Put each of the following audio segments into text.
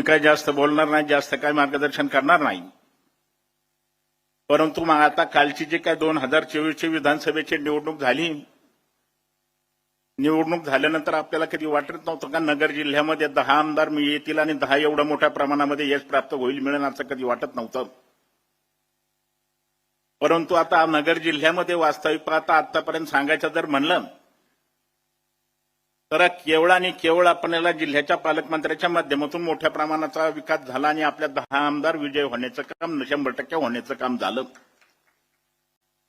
मी काय जास्त बोलणार नाही जास्त काय मार्गदर्शन करणार नाही. परंतु मग आता कालची जी काय दोन हजार चोवीसची विधानसभेची निवडणूक झाली निवडणूक झाल्यानंतर आपल्याला कधी वाटत नव्हतं का नगर जिल्ह्यामध्ये दहा आमदार मी येतील आणि दहा एवढ्या मोठ्या प्रमाणामध्ये यश प्राप्त होईल मिळेल असं कधी वाटत नव्हतं. परंतु आता नगर जिल्ह्यामध्ये वास्तविक पाहता आतापर्यंत सांगायचं जर म्हणलं तर केवळ आणि केवळ आपल्याला जिल्ह्याच्या पालकमंत्र्याच्या माध्यमातून मोठ्या प्रमाणाचा विकास झाला आणि आपल्या दहा आमदार विजय होण्याचं काम शंभर टक्के होण्याचं काम झालं.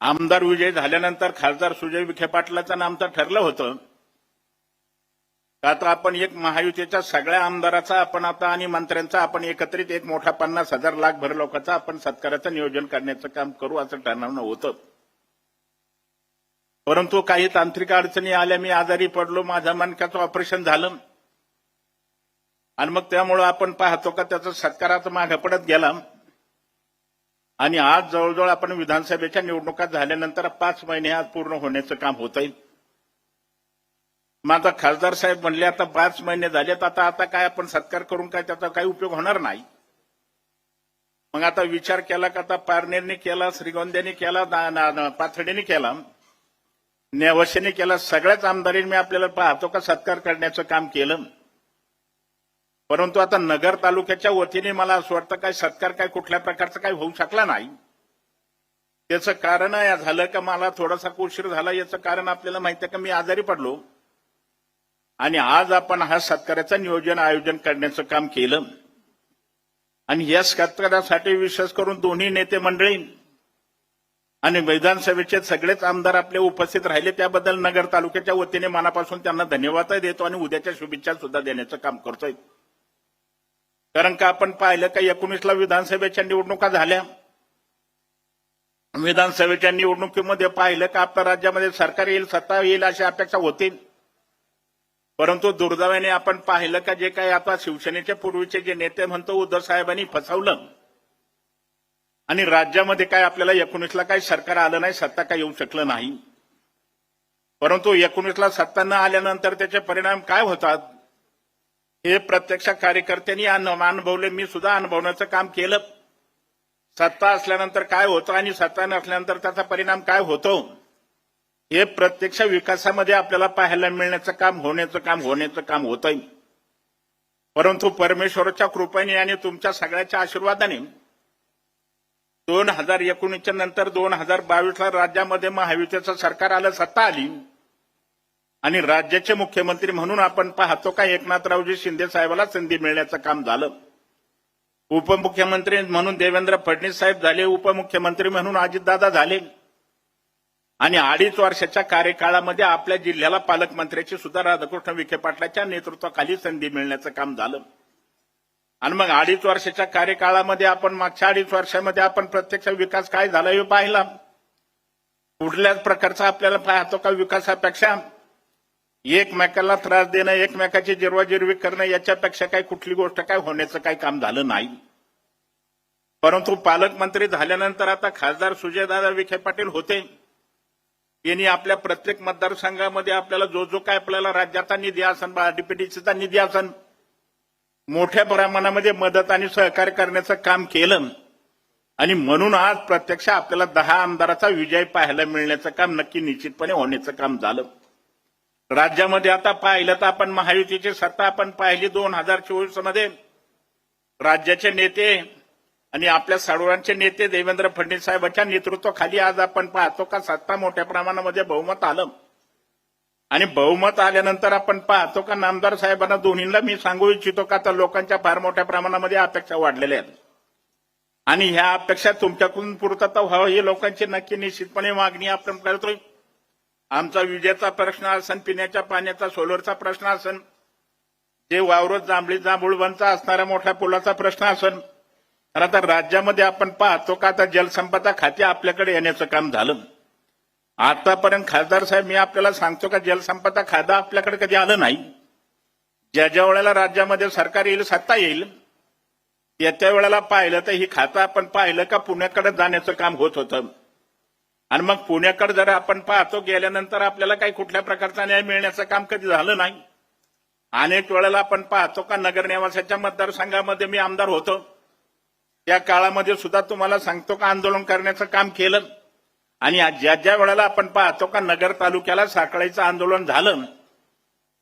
आमदार विजय झाल्यानंतर खासदार सुजय विखे पाटलाचं नाम तर ठरलं होतं. का तर आपण एक महायुतीच्या सगळ्या आमदाराचा आपण आता आणि मंत्र्यांचा आपण एकत्रित एक मोठा पन्नास हजार लाख भर लोकांचा आपण सत्काराचं नियोजन करण्याचं काम करू असं ठरवणं होतं. परंतु काही तांत्रिक अडचणी आल्या मी आजारी पडलो माझ्या मनक्याचं ऑपरेशन झालं. आणि मग त्यामुळं आपण पाहतो का त्याचा सत्काराचा मागे पडत गेला. आणि आज जवळजवळ आपण विधानसभेच्या निवडणुका झाल्यानंतर पाच महिने आज पूर्ण होण्याचं काम होत आहे. माझा खासदार साहेब म्हणले आता पाच महिने झालेत आता आता काय आपण सत्कार करून काय त्याचा काही उपयोग होणार नाही. मग आता विचार केला का आता पारनेरने केला श्रीगोंद्याने केला ना- ना- ना- पाथर्डीने केला. नेवशेने केला. सगळ्याच आमदारीने मी आपल्याला पाहतो का सत्कार करण्याचं काम केलं. परंतु आता नगर तालुक्याच्या वतीने मला असं वाटतं काय सत्कार काय कुठल्या प्रकारचा काही होऊ शकला नाही. त्याचं कारण या झालं का मला थोडासा उशीर झाला याचं कारण आपल्याला माहिती आहे का? मी आजारी पडलो. आणि आज आपण हा सत्काराचं नियोजन आयोजन करण्याचं काम केलं. आणि या सत्कारासाठी विशेष करून दोन्ही नेते मंडळी आणि विधानसभेचे सगळेच आमदार आपले उपस्थित राहिले. त्याबद्दल नगर तालुक्याच्या वतीने मनापासून त्यांना धन्यवाद देतो आणि उद्याच्या शुभेच्छा सुद्धा देण्याचं काम करतोय. कारण का आपण पाहिलं का एकोणीसला विधानसभेच्या निवडणुका झाल्या. विधानसभेच्या निवडणुकीमध्ये पाहिलं का आपल्या राज्यामध्ये सरकार येईल सत्ता येईल अशी अपेक्षा होती. परंतु दुर्दैवाने आपण पाहिलं का जे काही आता शिवसेनेच्या पूर्वीचे जे नेते म्हणतो उद्धव साहेबांनी फसवलं. आणि राज्यामध्ये काय आपल्याला एकोणीसला काय सरकार आलं नाही सत्ता काय येऊ शकलं नाही. परंतु एकोणीसला सत्ता न आल्यानंतर त्याचे परिणाम काय होतात? हे प्रत्यक्ष कार्यकर्त्यांनी अनुभवले मी सुद्धा अनुभवण्याचं काम केलं. सत्ता असल्यानंतर काय होतं आणि सत्ता नसल्यानंतर त्याचा परिणाम काय होतो? हे प्रत्यक्ष विकासामध्ये आपल्याला पाहायला मिळण्याचं काम होण्याचं काम होण्याचं काम होतंय. परंतु परमेश्वराच्या कृपेने आणि तुमच्या सगळ्याच्या आशीर्वादाने दोन हजार एकोणीसच्या नंतर दोन हजार बावीसला राज्यामध्ये महायुतीचं सरकार आलं सत्ता आली. आणि राज्याचे मुख्यमंत्री म्हणून आपण पाहतो का एकनाथरावजी शिंदे साहेबाला संधी मिळण्याचं काम झालं. उपमुख्यमंत्री म्हणून देवेंद्र फडणवीस साहेब झाले उपमुख्यमंत्री म्हणून अजितदादा झाले. आणि अडीच वर्षाच्या कार्यकाळामध्ये आपल्या जिल्ह्याला पालकमंत्र्याची सुद्धा राधाकृष्ण विखे पाटलाच्या नेतृत्वाखाली संधी मिळण्याचं काम झालं. आणि मग अडीच वर्षाच्या कार्यकाळामध्ये आपण मागच्या अडीच वर्षामध्ये आपण प्रत्यक्ष विकास काय झाला हे पाहिला. कुठल्याच प्रकारचा आपल्याला पाहतो का विकासापेक्षा एकमेकाला त्रास देणं एकमेकाची जिरवाजिरवी करणं याच्यापेक्षा काही कुठली गोष्ट काय होण्याचं काही काम झालं नाही. परंतु पालकमंत्री झाल्यानंतर आता खासदार सुजयदादा विखे पाटील होते. यांनी आपल्या प्रत्येक मतदारसंघामध्ये आपल्याला जो जो काय आपल्याला राज्याचा निधी असन डीपीटीसीचा निधी असन मोठ्या प्रमाणामध्ये मदत आणि सहकार्य करण्याचं काम केलं. आणि म्हणून आज प्रत्यक्ष आपल्याला दहा आमदाराचा विजय पाहायला मिळण्याचं काम नक्की निश्चितपणे होण्याचं काम झालं. राज्यामध्ये आता पाहिलं तर आपण महायुतीची सत्ता आपण पाहिली दोन हजार चोवीसमध्ये. राज्याचे नेते आणि आपल्या सर्वांचे नेते देवेंद्र फडणवीस साहेबांच्या नेतृत्वाखाली आज आपण पाहतो का सत्ता मोठ्या प्रमाणामध्ये बहुमत आलं. आणि बहुमत आल्यानंतर आपण पाहतो का नामदार साहेबांना दोन्हीला मी सांगू इच्छितो का तर लोकांच्या फार मोठ्या प्रमाणामध्ये अपेक्षा वाढलेल्या आहेत. आणि ह्या अपेक्षा तुमच्याकडून पूर्तता व्हावं ही लोकांची नक्की निश्चितपणे मागणी आपण करतोय. आमचा विजेचा प्रश्न असन पिण्याच्या पाण्याचा सोलरचा प्रश्न असन जे वावरत जांभळी जांभूळवनचा असणारा मोठ्या पुलाचा प्रश्न असन. तर आता राज्यामध्ये आपण पाहतो का आता जलसंपदा खाते आपल्याकडे येण्याचं काम झालं. आतापर्यंत खासदार साहेब मी आपल्याला सांगतो का जलसंपदा खादा आपल्याकडे कधी आलं नाही. ज्या ज्या वेळेला राज्यामध्ये सरकार येईल सत्ता येईल येत्या वेळेला पाहिलं तर ही खातं आपण पाहिलं का पुण्याकडे जाण्याचं काम होत होतं. आणि मग पुण्याकडे जर आपण पाहतो गेल्यानंतर आपल्याला काही कुठल्या प्रकारचा न्याय मिळण्याचं काम कधी झालं नाही. अनेक वेळेला आपण पाहतो का नगरनिवासाच्या मतदारसंघामध्ये मी आमदार होतो. त्या काळामध्ये सुद्धा तुम्हाला सांगतो का आंदोलन करण्याचं काम केलं. आणि आज ज्या ज्या वेळेला आपण पाहतो का नगर तालुक्याला साखळीचं आंदोलन झालं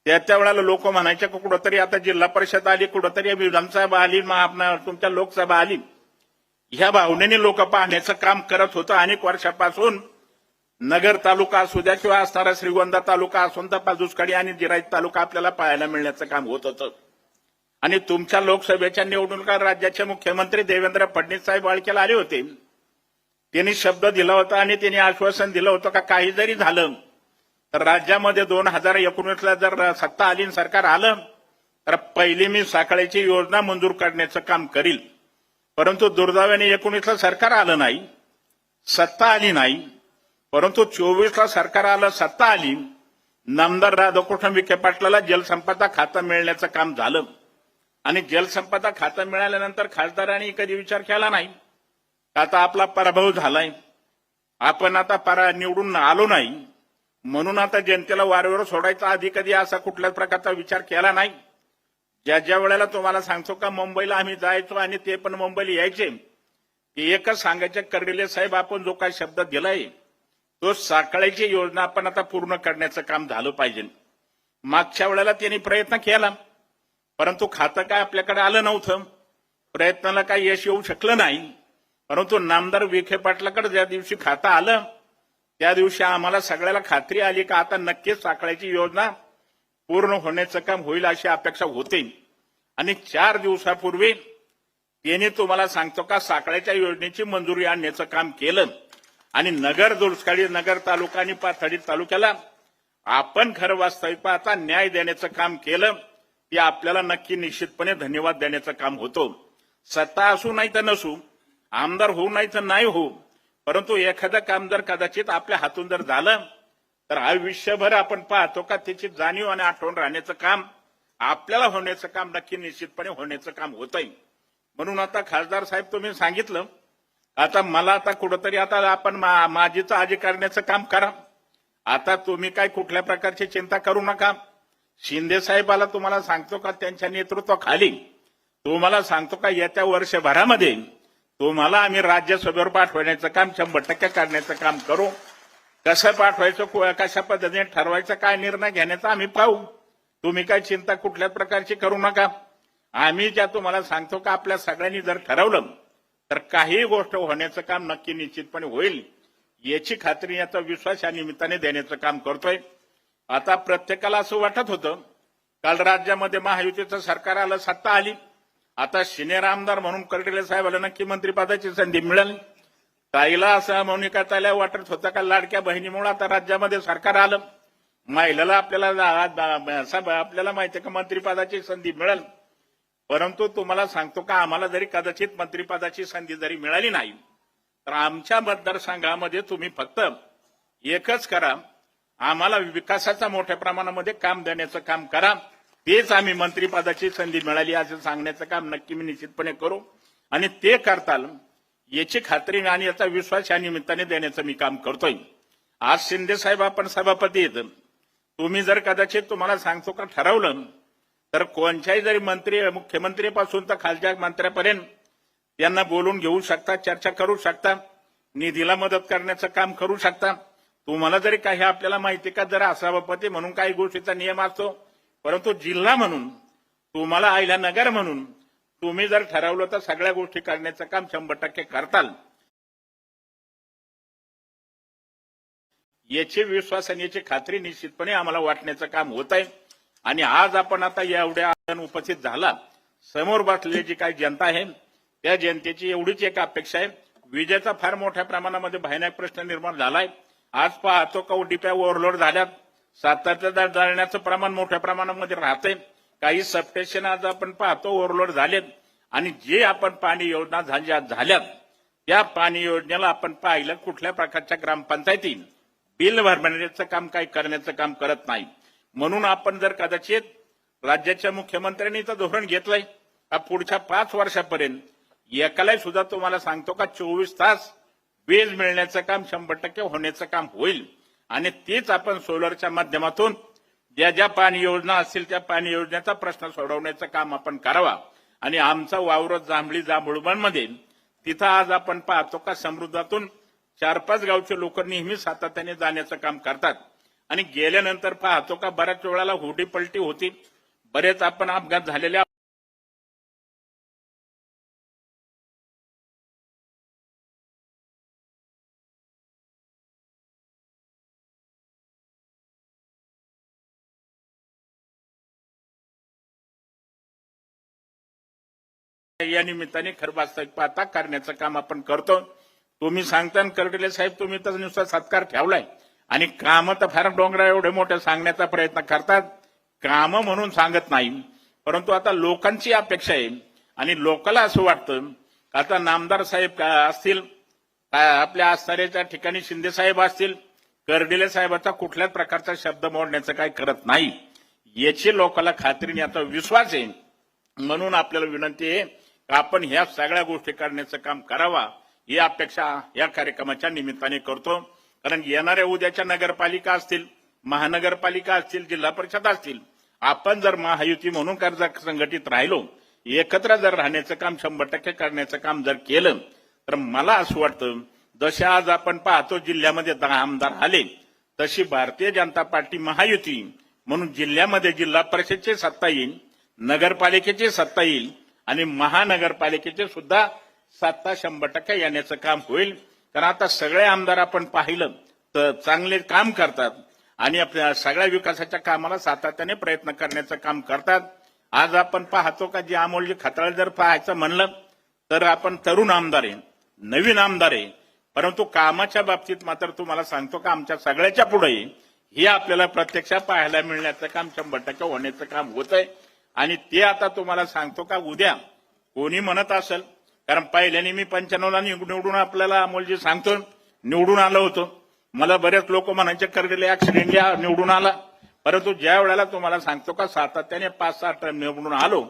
त्या त्या वेळेला लोक म्हणायचे कुठंतरी आता जिल्हा परिषद आली कुठंतरी विधानसभा आली तुमच्या लोकसभा आली. ह्या भावनेने लोक पाहण्याचं काम करत होतं. अनेक वर्षापासून नगर तालुका असू द्या किंवा असणारा श्रीगोंदा तालुका असून तर पाजुसकाडी आणि जिराईत तालुका आपल्याला पाहायला मिळण्याचं काम होत होतं. आणि तुमच्या लोकसभेच्या निवडणुका राज्याचे मुख्यमंत्री देवेंद्र फडणवीस साहेब वाळकेला आले होते. त्यांनी शब्द दिला होता आणि त्यांनी आश्वासन दिलं होतं का काही जरी झालं तर राज्यामध्ये दोन हजार एकोणीसला जर सत्ता आली आणि सरकार आलं तर पहिली मी साखळीची योजना मंजूर करण्याचं काम करील. परंतु दुर्दैवाने एकोणीसला सरकार आलं नाही सत्ता आली नाही. परंतु चोवीसला सरकार आलं सत्ता आली नामदार राधाकृष्ण विखे पाटलाला जलसंपदा खातं मिळण्याचं काम झालं. आणि जलसंपदा खातं मिळाल्यानंतर खासदारांनी कधी विचार केला नाही? आता आपला पराभव झालाय. आपण आता परा निवडून आलो नाही. म्हणून आता जनतेला वारंवार सोडायचा आधी कधी असा कुठल्याच प्रकारचा विचार केला नाही. ज्या ज्या वेळेला तुम्हाला सांगतो का मुंबईला आम्ही जायचो आणि ते पण मुंबईला यायचे. की एकच सांगायचे कर्डिले साहेब आपण जो काही शब्द दिलाय तो साखळीची योजना आपण आता पूर्ण करण्याचं काम झालं पाहिजे. मागच्या वेळेला त्यांनी प्रयत्न केला. परंतु खातं काय आपल्याकडे आलं नव्हतं. प्रयत्नाला काही यश येऊ शकलं नाही. परंतु नामदार विखे पाटलाकडे ज्या दिवशी खातं आलं त्या दिवशी आम्हाला सगळ्याला खात्री आली का आता नक्कीच साखळ्याची योजना पूर्ण होण्याचं काम होईल अशी अपेक्षा होती. आणि चार दिवसापूर्वी त्यांनी तुम्हाला सांगतो का साखळ्याच्या योजनेची मंजुरी आणण्याचं काम केलं. आणि नगर दुष्काळी नगर तालुका आणि पाथडी तालुक्याला आपण खरं वास्तविक आता न्याय देण्याचं काम केलं. ते आपल्याला नक्की निश्चितपणे धन्यवाद देण्याचं काम होतं. सत्ता असू नाही तर नसू आमदार होऊ नाही तर नाही होऊ. परंतु एखादं काम जर कदाचित आपल्या हातून जर झालं तर आयुष्यभर आपण पाहतो का त्याची जाणीव आणि आठवण राहण्याचं काम आपल्याला होण्याचं काम नक्की निश्चितपणे होण्याचं काम होतंय. म्हणून आता खासदार साहेब तुम्ही सांगितलं आता मला आता कुठंतरी आता आपण मा- माझीचं आजी करण्याचं काम करा. आता तुम्ही काय कुठल्या प्रकारची चिंता करू नका. शिंदे साहेबाला तुम्हाला सांगतो का त्यांच्या नेतृत्वाखाली तुम्हाला सांगतो का येत्या वर्षभरामध्ये तुम्हाला आम्ही राज्यसभेवर पाठवण्याचं काम शंभर टक्के करण्याचं काम करू. कसं पाठवायचं को- कशा पद्धतीने ठरवायचं काय निर्णय घेण्याचा आम्ही पाहू. तुम्ही काय चिंता कुठल्या प्रकारची करू नका. आम्ही ज्या तुम्हाला सांगतो का आपल्या सगळ्यांनी जर ठरवलं तर काही गोष्ट होण्याचं काम नक्की निश्चितपणे होईल. याची खात्री याचा विश्वास या निमित्ताने देण्याचं काम करतोय. आता प्रत्येकाला असं वाटत होतं काल राज्यामध्ये महायुतीचं सरकार आलं सत्ता आली. आता सिनियर आमदार म्हणून कर्डिले साहेबाला नक्की मंत्रिपदाची संधी मिळेल? ताईला असं मौनिका ताईला वाटत होतं का लाडक्या बहिणीमुळे आता राज्यामध्ये सरकार आलं? महिलाला आपल्याला आपल्याला माहिती का मंत्रिपदाची संधी मिळेल? परंतु तुम्हाला सांगतो का आम्हाला जरी कदाचित मंत्रिपदाची संधी जरी मिळाली नाही तर आमच्या मतदारसंघामध्ये तुम्ही फक्त एकच करा. आम्हाला विकासाचा मोठ्या प्रमाणामध्ये काम देण्याचं काम करा. तेच आम्ही मंत्रिपदाची संधी मिळाली असं सांगण्याचं काम नक्की मी निश्चितपणे करू. आणि ते करताल याची खात्री आणि याचा विश्वास या निमित्ताने देण्याचं मी काम करतोय. आज शिंदे साहेब आपण सभापती आहेत. तुम्ही जर कदाचित तुम्हाला सांगतो का ठरवलं तर कोणत्याही जरी मंत्री मुख्यमंत्रीपासून तर खालच्या मंत्र्यापर्यंत त्यांना बोलून घेऊ शकता चर्चा करू शकता निधीला मदत करण्याचं काम करू शकता. तुम्हाला जरी काही आपल्याला माहिती का जरा सभापती म्हणून काही गोष्टीचा नियम असतो परंतु जिल्हा म्हणून तुम्हाला आयला नगर म्हणून तुम्ही जर ठरवलं तर सगळ्या गोष्टी करण्याचं काम शंभर टक्के करताल. याची विश्वास आणि याची खात्री निश्चितपणे आम्हाला वाटण्याचं काम होत आहे आणि आज आपण आता एवढ्या उपस्थित झाला. समोर बसलेली जी काही जनता आहे त्या जनतेची एवढीच एक अपेक्षा आहे. विजेचा फार मोठ्या प्रमाणामध्ये भयानक प्रश्न निर्माण झालाय. आज पाहतो का डिप्या ओव्हरलोड झाल्यात. सातत्यादार जाळण्याचं प्रमाण मोठ्या प्रमाणामध्ये राहतंय. काही सबस्टेशन आज आपण पाहतो ओव्हरलोड झालेत. आणि जे आपण पाणी योजना झाल्या झाल्यात त्या पाणी योजनेला आपण पाहिलं कुठल्या प्रकारच्या ग्रामपंचायती बिल भरण्याचं काम काही करण्याचं काम करत नाही. म्हणून आपण जर कदाचित राज्याच्या मुख्यमंत्र्यांनी तर धोरण घेतलंय पुढच्या पाच वर्षापर्यंत एकालाही सुद्धा तुम्हाला सांगतो का चोवीस तास वीज मिळण्याचं काम शंभर टक्के होण्याचं काम होईल. आणि तीच आपण सोलरच्या माध्यमातून ज्या ज्या पाणी योजना असतील त्या पाणी योजनेचा प्रश्न सोडवण्याचं काम आपण करावा. आणि आमचा वावर जांभळी जांभुळबनमध्ये तिथं आज आपण पाहतो का समृद्धातून चार पाच गावचे लोक नेहमी सातत्याने जाण्याचं काम करतात. आणि गेल्यानंतर पाहतो का बऱ्याच वेळाला हुडी पलटी होती. बरेच आपण अपघात झालेले या निमित्ताने खरं पाहता करण्याचं काम आपण करतो. तुम्ही सांगता ना, कर्डिले साहेब तुम्ही तर नुसता सत्कार ठेवलाय. आणि काम तर फार डोंगरा एवढे मोठे सांगण्याचा प्रयत्न करतात. काम म्हणून सांगत नाही. परंतु आता लोकांची अपेक्षा आहे. आणि लोकाला असं वाटतं आता नामदार साहेब असतील आपल्या आस्थाऱ्याच्या ठिकाणी शिंदे साहेब असतील कर्डिले साहेबाचा कुठल्याच प्रकारचा शब्द मोडण्याचं काही करत नाही. याची लोकांना खात्रीने आता विश्वास आहे. म्हणून आपल्याला विनंती आहे आपण ह्या सगळ्या गोष्टी करण्याचं काम करावा ही अपेक्षा या कार्यक्रमाच्या निमित्ताने करतो. कारण येणाऱ्या उद्याच्या नगरपालिका असतील महानगरपालिका असतील जिल्हा परिषद असतील आपण जर महायुती म्हणून कर्ज संघटित राहिलो एकत्र जर राहण्याचं काम शंभर टक्के करण्याचं काम जर केलं तर मला असं वाटतं जसे आज आपण पाहतो जिल्ह्यामध्ये दहा आमदार आले तशी भारतीय जनता पार्टी महायुती म्हणून जिल्ह्यामध्ये जिल्हा परिषदची सत्ता येईल नगरपालिकेची सत्ता येईल आणि महानगरपालिकेचे सुद्धा सत्ता शंभर टक्के येण्याचं काम होईल. कारण आता सगळे आमदार आपण पाहिलं तर चांगले काम करतात. आणि आपल्या सगळ्या विकासाच्या कामाला सातत्याने प्रयत्न करण्याचं काम करतात. आज आपण पाहतो का जी अमोलजी खताळ जर पाहायचं म्हणलं तर आपण तरुण आमदार आहे नवीन आमदार आहे. परंतु कामाच्या बाबतीत मात्र तुम्हाला सांगतो का आमच्या सगळ्याच्या पुढे हे आपल्याला प्रत्यक्ष पाहायला मिळण्याचं काम शंभर टक्के होण्याचं काम होत आहे आणि ते आता तुम्हाला सांगतो का उद्या कोणी म्हणत असेल कारण पहिल्याने मी पंच्याण्णवला निवडून आपल्याला अमोलजी सांगतो निवडून आलो होतो. मला बरेच लोक म्हणायचे करलेले ऍक्सिडेंट निवडून आला. परंतु ज्या वेळेला तुम्हाला सांगतो का सातत्याने पाच सहा टर्म निवडून आलो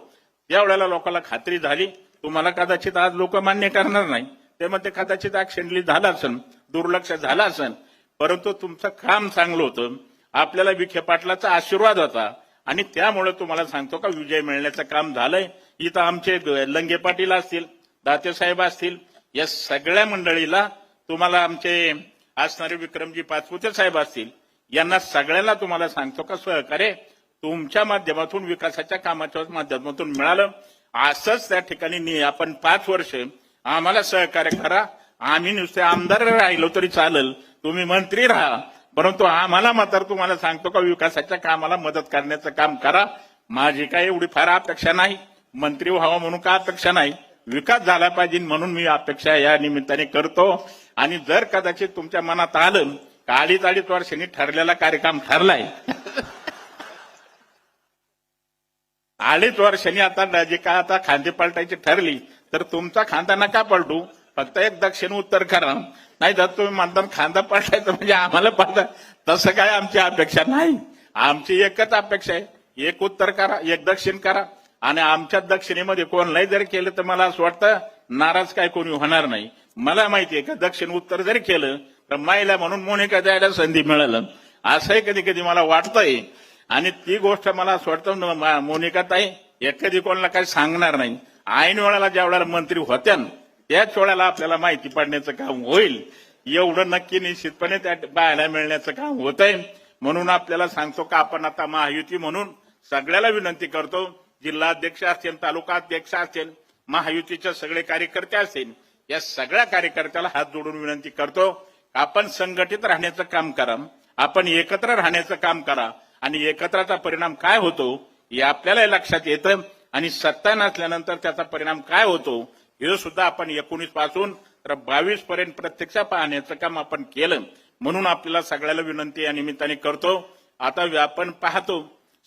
त्या वेळेला लोकांना खात्री झाली तुम्हाला कदाचित आज लोक मान्य करणार नाही. ते म्हणते कदाचित ऍक्सिडेंटली झालं असेल दुर्लक्ष झालं असेल. परंतु तुमचं काम चांगलं होतं. आपल्याला विखे पाटलाचा आशीर्वाद होता. आणि त्यामुळे तुम्हाला सांगतो का विजय मिळण्याचं काम झालंय. इथं आमचे लंगे पाटील असतील दाते साहेब असतील या सगळ्या मंडळीला तुम्हाला आमचे असणारे विक्रमजी पाचपुते साहेब असतील यांना सगळ्यांना तुम्हाला सांगतो का सहकार्य तुमच्या माध्यमातून विकासाच्या कामाच्या माध्यमातून मिळालं. असंच त्या ठिकाणी आपण पाच वर्ष आम्हाला सहकार्य करा. आम्ही नुसते आमदार राहिलो तरी चालेल. तुम्ही मंत्री राहा. परंतु आम्हाला मात्र तुम्हाला सांगतो का विकासाच्या कामाला मदत करण्याचं काम करा. माझी काय एवढी फार अपेक्षा नाही. मंत्री व्हावं म्हणून का अपेक्षा नाही? विकास झाला पाहिजे म्हणून मी अपेक्षा या निमित्ताने करतो. आणि जर कदाचित तुमच्या मनात आलं का अडीच अडीच वर्षांनी ठरलेला कार्यक्रम ठरलाय. अडीच वर्षांनी आता जे का आता खांदे पलटायची ठरली तर तुमचा खांदा नका पलटू. फक्त एक दक्षिण उत्तर करा. नाही तर तुम्ही म्हणता खांदा पलटायचं म्हणजे आम्हाला पडता तसं काय आमची अपेक्षा नाही. आमची एकच अपेक्षा आहे. एक उत्तर करा एक दक्षिण करा. आणि आमच्या दक्षिणेमध्ये कोणलाही जरी केलं तर मला असं वाटतं नाराज काय कोणी होणार नाही. मला माहिती आहे का दक्षिण उत्तर जरी केलं तर माईला म्हणून मोनिका द्यायला संधी मिळालं. असंही कधी कधी मला वाटतंय. आणि ती गोष्ट मला असं वाटतं मोनिका ताई कधी कोणाला काही सांगणार नाही. ऐन वेळाला ज्या वेळेला मंत्री होत्या त्याच वेळेला आपल्याला माहिती पडण्याचं काम होईल. एवढं नक्की निश्चितपणे त्या पाहायला मिळण्याचं काम होत आहे म्हणून आपल्याला सांगतो का आपण आता महायुती म्हणून सगळ्याला विनंती करतो जिल्हाध्यक्ष असेल तालुका अध्यक्ष असेल महायुतीचे सगळे कार्यकर्ते असेल या सगळ्या कार्यकर्त्याला हात जोडून विनंती करतो आपण संघटित राहण्याचं काम करा आपण एकत्र राहण्याचं काम करा आणि एकत्राचा परिणाम काय होतो हे आपल्याला लक्षात येतं आणि सत्ता नसल्यानंतर त्याचा परिणाम काय होतो हे सुद्धा आपण एकोणीसपासून तर बावीस पर्यंत प्रत्यक्ष पाहण्याचं काम आपण केलं. म्हणून आपल्याला सगळ्याला विनंती या निमित्ताने करतो. आता आपण पाहतो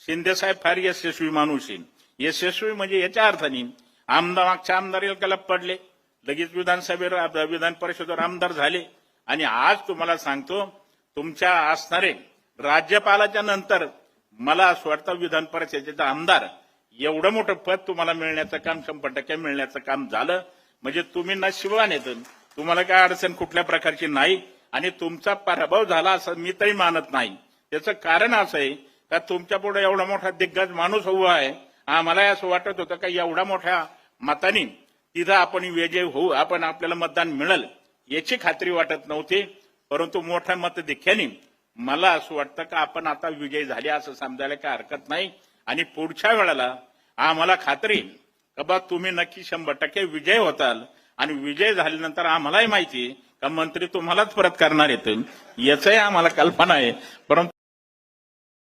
शिंदे साहेब फार यशस्वी माणूस आहे यशस्वी म्हणजे याच्या अर्थाने आमदार मागच्या आमदार पडले. लगेच विधानसभेवर विधान परिषदेवर आमदार झाले. आणि आज तुम्हाला सांगतो तुमच्या असणारे राज्यपालाच्या नंतर मला असं वाटतं विधान परिषदेचा आमदार एवढं मोठं पद तुम्हाला मिळण्याचं काम शंभर टक्के मिळण्याचं काम झालं. म्हणजे तुम्ही नशिबान येत तुम्हाला काय अडचण कुठल्या प्रकारची नाही. आणि तुमचा पराभव झाला असं मी तरी मानत नाही. त्याचं कारण असं आहे का तुमच्यापुढे एवढा मोठा दिग्गज माणूस उभा आहे. आम्हाला असं वाटत होतं का एवढ्या मोठ्या मताने तिथं आपण विजय होऊ आपण आपल्याला मतदान मिळेल याची खात्री वाटत नव्हती. परंतु मोठ्या मतदेखील मला असं वाटतं का आपण आता विजय झाले असं समजायला काही हरकत नाही. आणि पुढच्या वेळेला आम्हाला खात्री का बा तुम्ही नक्की शंभर टक्के विजय होताल. आणि विजय झाल्यानंतर आम्हालाही माहिती का मंत्री तुम्हालाच परत करणार येतील. याचंही आम्हाला कल्पना आहे. परंतु